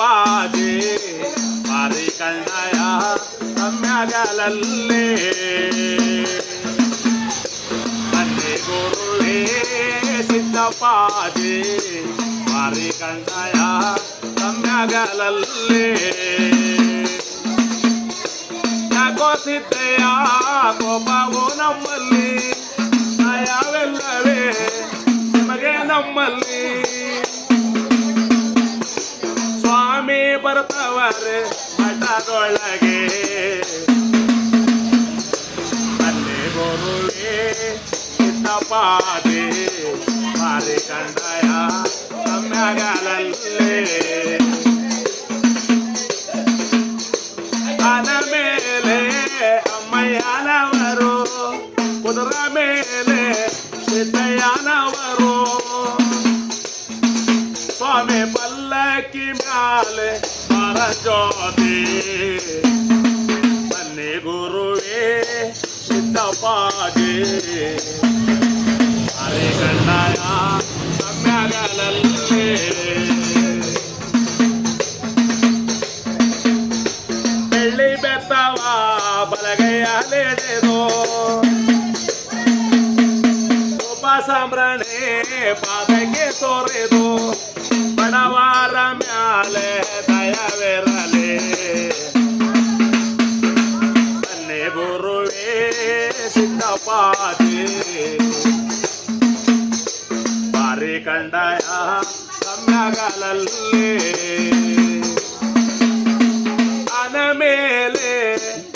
ಪಾದೆ ಮಾರಿ ಕಣ್ಣಯ ಕಮ್ಯಾಗಲಲ್ಲೇ ಮನೆ ಗುರುಳೇ ಸಿದ್ದಪಾದೆ ಬಾರಿ ಕಣ್ಣಯ ಕಮ್ಯಾಗಲಲ್ಲೇ ಯಾಕೋ ಸಿದ್ದೆಯ ಕೋಪವು ನಮ್ಮಲ್ಲಿ ನಯವೆಲ್ಲವೇ ನಿಮಗೆ ನಮ್ಮಲ್ಲಿ. ಬರ್ತವರೆ ಮಠದೊಳಗೆ ಅಲ್ಲಿ ಗುರುವೇ ಸಿದ್ದಪಾದೆ ಮಾರಿ ಕಂಡಯ ತಮ್ಮ್ಯಾಗಲಲ್ಲೇ ಆನ ಮೇಲೆ ಅಮ್ಮಯ್ಯನವರು ಕುದುರ ಮೇಲೆ ಪಲ್ಲಕ್ಕಿ ಮ್ಯಾಲೆ ಪರಜ್ಯೋತಿ ಬನ್ನಿ ಗುರುವೇ ಸಿದ್ದಪ್ಪಾಜಿ ಹರಿ ಗಂಡಾಯ ಸಮ್ಯಾಗಲಲ್ಲೇ ಬೆಳ್ಳಿ ಬೆತ್ತವ ಬಲಗೈಯಲೆಡೆದು ಒಬ್ಬ ಸಂಭ್ರಣೆ ಪಾದಕ್ಕೆ ಸೋರೆದು ಬಡವಾರ ಮ್ಯಾಲೆ ದಯವಿರಲಿ ಬನ್ನಿ ಗುರುವೇ ಸಿದ್ದಪ್ಪಾಜಿ ಬಾರಿ ಕಂಡಯ ಸಮ್ಯಾಗಲಲ್ಲೇ ಅನ ಮೇಲೆ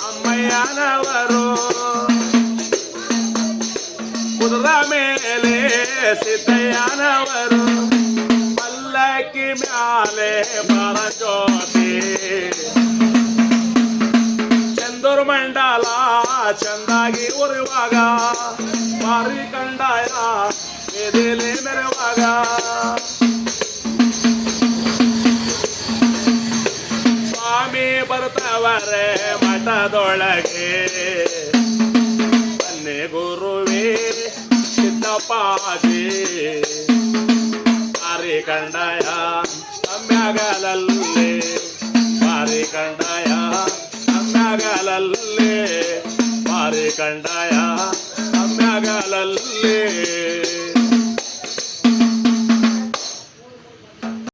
ಅಮ್ಮಯ್ಯನವರು ಕುದುರ ಮೇಲೆ ಸಿದ್ದಯ್ಯನವರು ಪಲ್ಲಕ್ಕಿ ಮ್ಯಾಲೆ ಪರಜ್ಯೋತಿ ಚಂದೂರು ಮಂಡಲ ಚಂದಾಗಿ ಉರುವಾಗ ಮಾರಿ ಕಂಡಾಯ ಎದೆಲೆ ಮೆರವಾಗ ಸ್ವಾಮಿ ಬರ್ತವರೆ ಮಠದೊಳಗೆ. ಸಿದ್ದಪ್ಪಾಜಿ ಮಾರಿ ಕಂಡಯ ತಮ್ಮ್ಯಾಗಲಲ್ಲೇ ಮಾರಿ ಕಂಡಯ ತಮ್ಮ್ಯಾಗಲಲ್ಲೇ ಮಾರಿ ಕಂಡಯ ತಮ್ಮ್ಯಾಗಲಲ್ಲೇ